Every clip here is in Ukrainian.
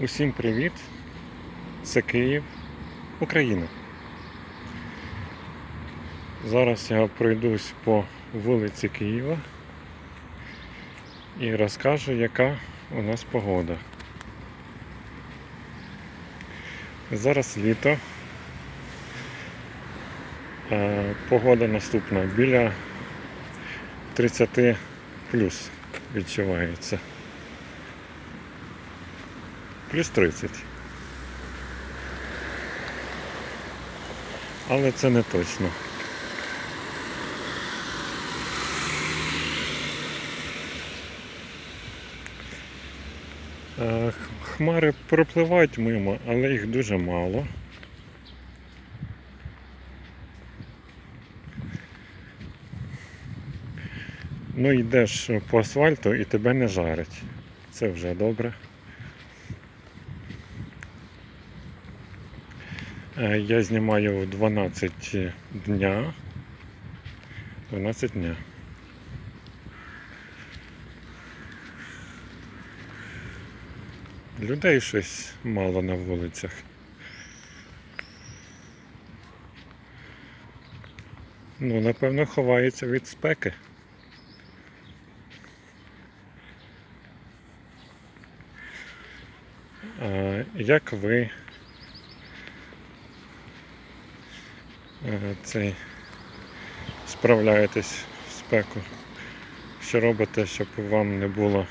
Усім привіт! Це Київ, Україна. Зараз я пройдусь по вулиці Києва і розкажу, яка у нас погода. Зараз літо. Е, Погода наступна біля 30 плюс відчувається. Плюс 30. Але це не точно. Е, Хмари пропливають мимо, але їх дуже мало. Ну йдеш по асфальту і тебе не жарить. Це вже добре. Я знімаю в 12 дня. 12 дня. Людей щось мало на вулицях. Ну, напевно, ховається від спеки. А, як ви цей справляєтесь з спеку? Що робите, щоб вам не було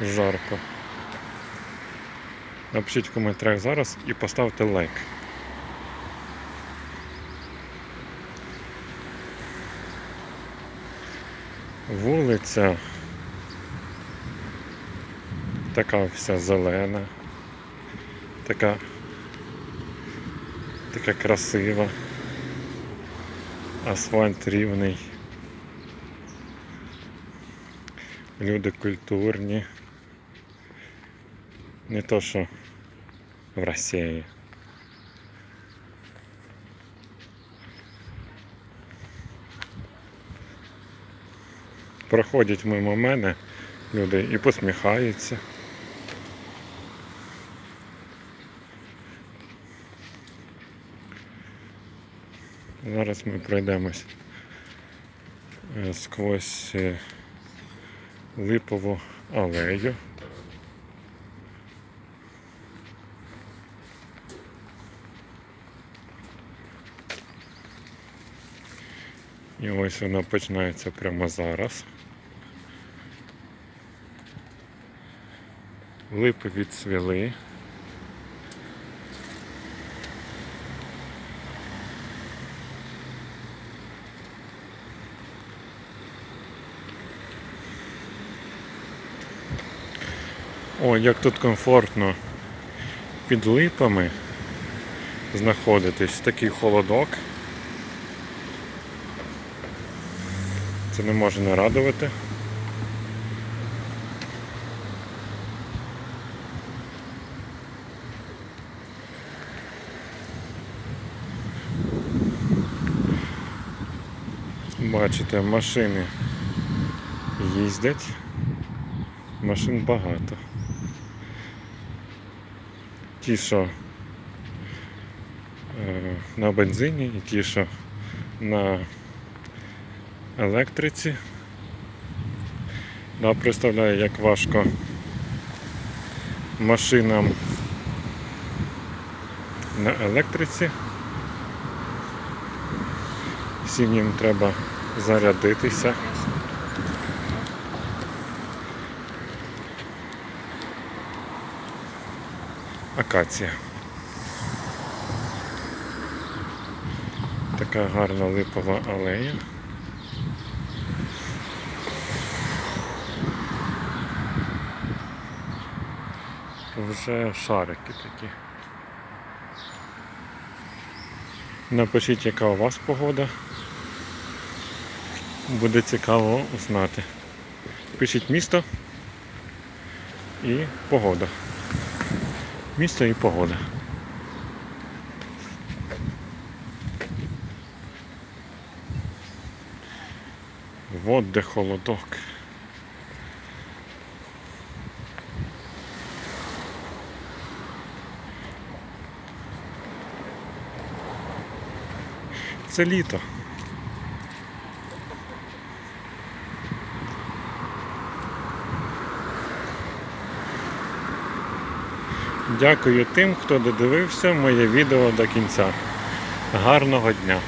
жарко? Напишіть в коментарях зараз і поставте лайк. Вулиця така вся зелена, така, така красива, асфальт рівний, люди культурні, не то що в Росії. Проходять мимо мене люди і посміхаються. Зараз ми пройдемось е, сквозь е, липову алею. І ось вона починається прямо зараз. Липи відцвіли. О, як тут комфортно під липами знаходитись такий холодок. Це не може не радувати. Бачите, машини їздять, машин багато. Ті, що е, на бензині і ті, що на електриці. Да, представляю, як важко машинам на електриці. Всім їм треба зарядитися. Акація. Така гарна липова алея. Вже шарики такі. Напишіть, яка у вас погода. Буде цікаво узнати. Пишіть місто і погода місто і погода. Вот де холодок. Це літо. Дякую тим, хто додивився моє відео до кінця. Гарного дня!